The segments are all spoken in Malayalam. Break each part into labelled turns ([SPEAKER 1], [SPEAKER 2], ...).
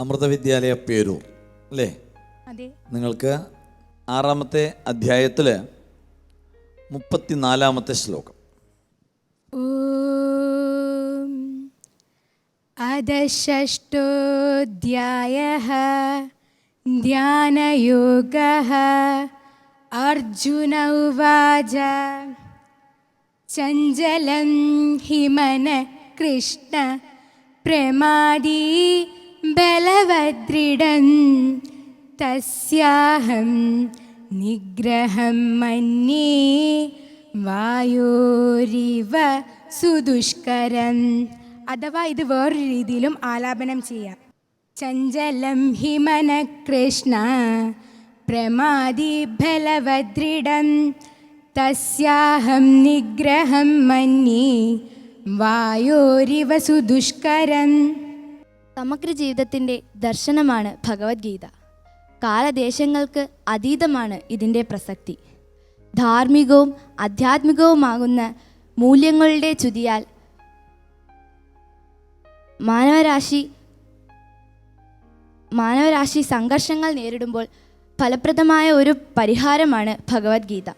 [SPEAKER 1] അമൃത വിദ്യാലയ പേരൂർ അല്ലേ നിങ്ങൾക്ക് ആറാമത്തെ അധ്യായത്തിൽ മുപ്പത്തിനാലാമത്തെ ശ്ലോകം.
[SPEAKER 2] അധഷ്ടോധ്യായ ധ്യാനയോഗ അർജുന ഉവാച ചഞ്ചലം ഹിമന കൃഷ്ണ പ്രമാദീ ബലവദൃഢം തസ്യാഹം നിഗ്രഹം മന്യേ വായോരിവ സുദുഷ്കരം. അഥവാ ഇത് വേറൊരു രീതിയിലും ആലാപനം ചെയ്യാം. ചഞ്ചലം ഹിമന കൃഷ്ണ പ്രമാദി ബലവദ്രിടം തസ്യാഹം നിഗ്രഹം മന്യേ വായോരിവ സുദുഷ്കരം.
[SPEAKER 3] സമഗ്ര ജീവിതത്തിന്റെ ദർശനമാണ് ഭഗവത്ഗീത. കാലദേശങ്ങൾക്ക് അതീതമാണ് ഇതിന്റെ പ്രസക്തി. ധാർമ്മികവും ആധ്യാത്മികവുമാകുന്ന മൂല്യങ്ങളുടെ ചുതിയാൽ മാനവരാശി മാനവരാശി സംഘർഷങ്ങൾ നേരിടുമ്പോൾ ഫലപ്രദമായ ഒരു പരിഹാരമാണ് ഭഗവത്ഗീത.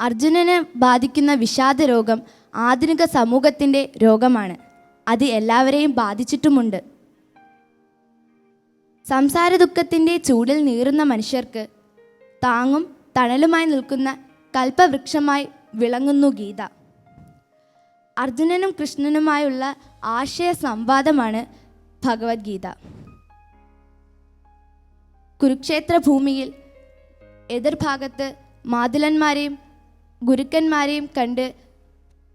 [SPEAKER 3] അർജുനനെ ബാധിക്കുന്ന വിഷാദ രോഗം ആധുനിക സമൂഹത്തിന്റെ രോഗമാണ്. അത് എല്ലാവരെയും ബാധിച്ചിട്ടുമുണ്ട്. സംസാര ദുഃഖത്തിന്റെ ചൂടിൽ നീറുന്ന മനുഷ്യർക്ക് താങ്ങും തണലുമായി നിൽക്കുന്ന കൽപ്പവൃക്ഷമായി വിളങ്ങുന്നു ഗീത. അർജുനനും കൃഷ്ണനുമായുള്ള ആശയ സംവാദമാണ് ഭഗവത്ഗീത. കുരുക്ഷേത്ര ഭൂമിയിൽ എതിർഭാഗത്ത് മാതുലന്മാരെയും ഗുരുക്കന്മാരെയും കണ്ട്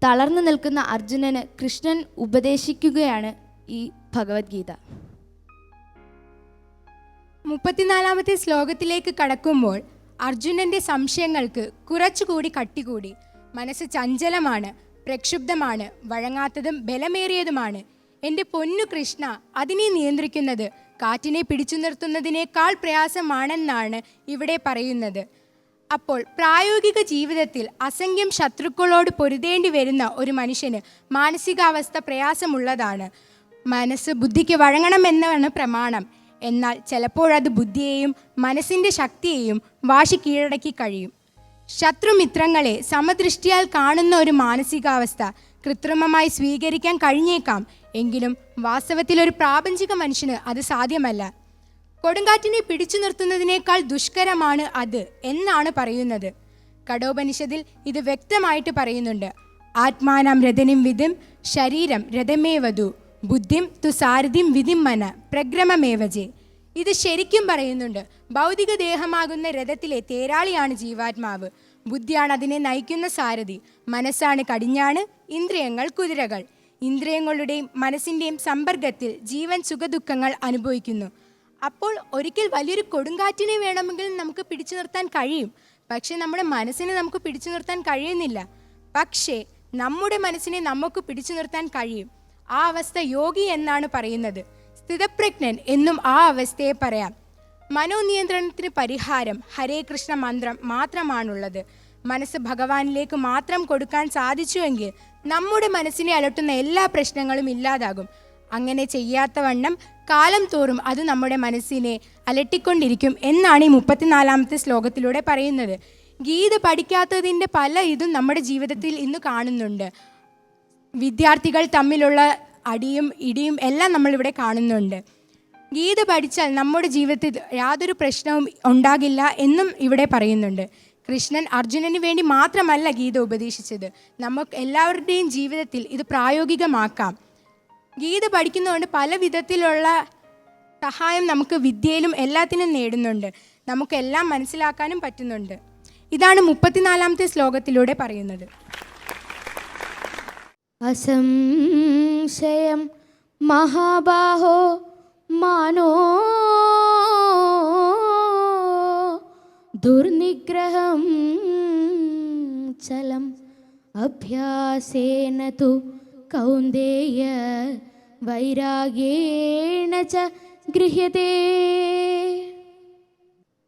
[SPEAKER 3] തളർന്നു നിൽക്കുന്ന അർജുനന് കൃഷ്ണൻ ഉപദേശിക്കുകയാണ് ഈ ഭഗവത്ഗീത.
[SPEAKER 2] മുപ്പത്തിനാലാമത്തെ ശ്ലോകത്തിലേക്ക് കടക്കുമ്പോൾ അർജുനന്റെ സംശയങ്ങൾക്ക് കുറച്ചുകൂടി കട്ടികൂടി. മനസ്സ് ചഞ്ചലമാണ് പ്രക്ഷുബ്ധമാണ് വഴങ്ങാത്തതും ബലമേറിയതുമാണ്. എന്റെ പൊന്നു കൃഷ്ണ അതിനെ നിയന്ത്രിക്കുന്നത് കാറ്റിനെ പിടിച്ചു നിർത്തുന്നതിനേക്കാൾ പ്രയാസമാണെന്നാണ് ഇവിടെ പറയുന്നത്. അപ്പോൾ പ്രായോഗിക ജീവിതത്തിൽ അസംഖ്യം ശത്രുക്കളോട് പൊരുതേണ്ടി വരുന്ന ഒരു മനുഷ്യന് മാനസികാവസ്ഥ പ്രയാസമുള്ളതാണ്. മനസ്സ് ബുദ്ധിക്ക് വഴങ്ങണമെന്നാണ് പ്രമാണം. എന്നാൽ ചിലപ്പോഴത് ബുദ്ധിയെയും മനസ്സിന്റെ ശക്തിയെയും വാശി കീഴടക്കി കഴിയും. ശത്രുമിത്രങ്ങളെ സമദൃഷ്ടിയാൽ കാണുന്ന ഒരു മാനസികാവസ്ഥ കൃത്രിമമായി സ്വീകരിക്കാൻ കഴിഞ്ഞേക്കാം. എങ്കിലും വാസ്തവത്തിൽ ഒരു പ്രാപഞ്ചിക മനുഷ്യന് അത് സാധ്യമല്ല. കൊടുങ്കാറ്റിനെ പിടിച്ചു നിർത്തുന്നതിനേക്കാൾ ദുഷ്കരമാണ് അത് എന്നാണ് പറയുന്നത്. കടോപനിഷത്തിൽ ഇത് വ്യക്തമായിട്ട് പറയുന്നുണ്ട്. ആത്മാനം രഥനും വിധിം ശരീരം രഥമേവതു ബുദ്ധിം തു സാരഥിം വിധിം മന പ്രഗ്രമമേവജേ ഇത് ശരിക്കും പറയുന്നുണ്ട്. ഭൗതിക ദേഹമാകുന്ന രഥത്തിലെ തേരാളിയാണ് ജീവാത്മാവ്. ബുദ്ധിയാണ് അതിനെ നയിക്കുന്ന സാരഥി. മനസ്സാണ് കടിഞ്ഞാണ് ഇന്ദ്രിയങ്ങൾ കുതിരകൾ. ഇന്ദ്രിയങ്ങളുടെയും മനസ്സിന്റെയും സമ്പർക്കത്തിൽ ജീവൻ സുഖദുഃഖങ്ങൾ അനുഭവിക്കുന്നു. അപ്പോൾ ഒരിക്കൽ വലിയൊരു കൊടുങ്കാറ്റിനെ വേണമെങ്കിൽ നമുക്ക് പിടിച്ചു നിർത്താൻ കഴിയും. പക്ഷേ നമ്മുടെ മനസ്സിനെ നമുക്ക് പിടിച്ചു നിർത്താൻ കഴിയുന്നില്ല. പക്ഷേ നമ്മുടെ മനസ്സിനെ നമുക്ക് പിടിച്ചു നിർത്താൻ കഴിയും. ആ അവസ്ഥ യോഗി എന്നാണ് പറയുന്നത്. സ്ഥിതപ്രജ്ഞൻ എന്നും ആ അവസ്ഥയെ പറയാം. മനോനിയന്ത്രണത്തിന് പരിഹാരം ഹരേ കൃഷ്ണ മന്ത്രം മാത്രമാണുള്ളത്. മനസ്സ് ഭഗവാനിലേക്ക് മാത്രം കൊടുക്കാൻ സാധിച്ചുവെങ്കിൽ നമ്മുടെ മനസ്സിനെ അലട്ടുന്ന എല്ലാ പ്രശ്നങ്ങളും ഇല്ലാതാകും. അങ്ങനെ ചെയ്യാത്തവണ്ണം കാലം തോറും അത് നമ്മുടെ മനസ്സിനെ അലട്ടിക്കൊണ്ടിരിക്കും എന്നാണ് ഈ മുപ്പത്തിനാലാമത്തെ ശ്ലോകത്തിലൂടെ പറയുന്നത്. ഗീത പഠിക്കാത്തതിന്റെ പല ഇതും നമ്മുടെ ജീവിതത്തിൽ ഇന്ന് കാണുന്നുണ്ട്. വിദ്യാർത്ഥികൾ തമ്മിലുള്ള അടിയും ഇടിയും എല്ലാം നമ്മളിവിടെ കാണുന്നുണ്ട്. ഗീത പഠിച്ചാൽ നമ്മുടെ ജീവിതത്തിൽ യാതൊരു പ്രശ്നവും ഉണ്ടാകില്ല എന്നും ഇവിടെ പറയുന്നുണ്ട്. കൃഷ്ണൻ അർജുനന് വേണ്ടി മാത്രമല്ല ഗീത ഉപദേശിച്ചത്. നമുക്ക് എല്ലാവരുടെയും ജീവിതത്തിൽ ഇത് പ്രായോഗികമാക്കാം. ഗീത പഠിക്കുന്നതുകൊണ്ട് പല വിധത്തിലുള്ള സഹായം നമുക്ക് വിദ്യയിലും എല്ലാത്തിനും നേടുന്നുണ്ട്. നമുക്കെല്ലാം മനസ്സിലാക്കാനും പറ്റുന്നുണ്ട്. ഇതാണ് മുപ്പത്തിനാലാമത്തെ ശ്ലോകത്തിലൂടെ പറയുന്നത്.
[SPEAKER 3] അസംശയം മഹാബാഹോ മാനോ ദുർനിഗ്രഹം ചലം അഭ്യാസേന തു കൗന്ദേയ വൈരാഗ്യേണ ച ഗൃഹ്യതേ.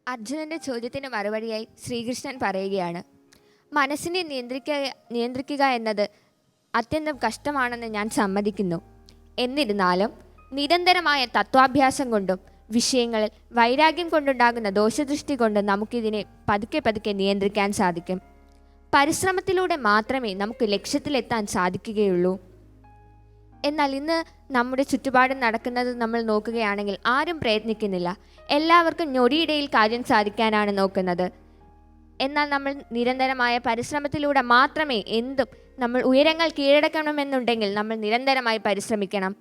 [SPEAKER 4] അർജുനന്റെ ചോദ്യത്തിന് മറുപടിയായി ശ്രീകൃഷ്ണൻ പറയുകയാണ് മനസ്സിനെ നിയന്ത്രിക്ക നിയന്ത്രിക്കുക എന്നത് അത്യന്തം കഷ്ടമാണെന്ന് ഞാൻ സമ്മതിക്കുന്നു. എന്നിരുന്നാലും നിരന്തരമായ തത്വാഭ്യാസം കൊണ്ടും വിഷയങ്ങളിൽ വൈരാഗ്യം കൊണ്ടുണ്ടാകുന്ന ദോഷദൃഷ്ടി കൊണ്ട് നമുക്കിതിനെ പതുക്കെ പതുക്കെ നിയന്ത്രിക്കാൻ സാധിക്കും. പരിശ്രമത്തിലൂടെ മാത്രമേ നമുക്ക് ലക്ഷ്യത്തിലെത്താൻ സാധിക്കുകയുള്ളൂ. എന്നാൽ ഇന്ന് നമ്മുടെ ചുറ്റുപാടും നടക്കുന്നത് നമ്മൾ നോക്കുകയാണെങ്കിൽ ആരും പ്രയത്നിക്കുന്നില്ല. എല്ലാവർക്കും ഞൊടിയിടയിൽ കാര്യം സാധിക്കാനാണ് നോക്കുന്നത്. എന്നാൽ നമ്മൾ നിരന്തരമായ പരിശ്രമത്തിലൂടെ മാത്രമേ എന്തും നമ്മൾ ഉയരങ്ങൾ കീഴടക്കണമെന്നുണ്ടെങ്കിൽ നമ്മൾ നിരന്തരമായി പരിശ്രമിക്കണം.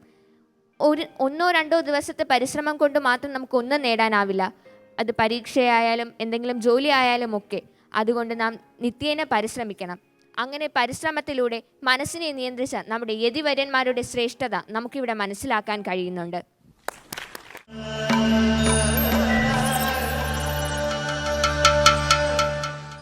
[SPEAKER 4] ഒരു ഒന്നോ രണ്ടോ ദിവസത്തെ പരിശ്രമം കൊണ്ട് മാത്രം നമുക്ക് ഒന്നും നേടാനാവില്ല. അത് പരീക്ഷയായാലും എന്തെങ്കിലും ജോലി ആയാലും ഒക്കെ. അതുകൊണ്ട് നാം നിത്യേന പരിശ്രമിക്കണം. അങ്ങനെ പരിശ്രമത്തിലൂടെ മനസ്സിനെ നിയന്ത്രിച്ച നമ്മുടെ യതിവര്യന്മാരുടെ ശ്രേഷ്ഠത നമുക്കിവിടെ മനസ്സിലാക്കാൻ കഴിയുന്നുണ്ട്.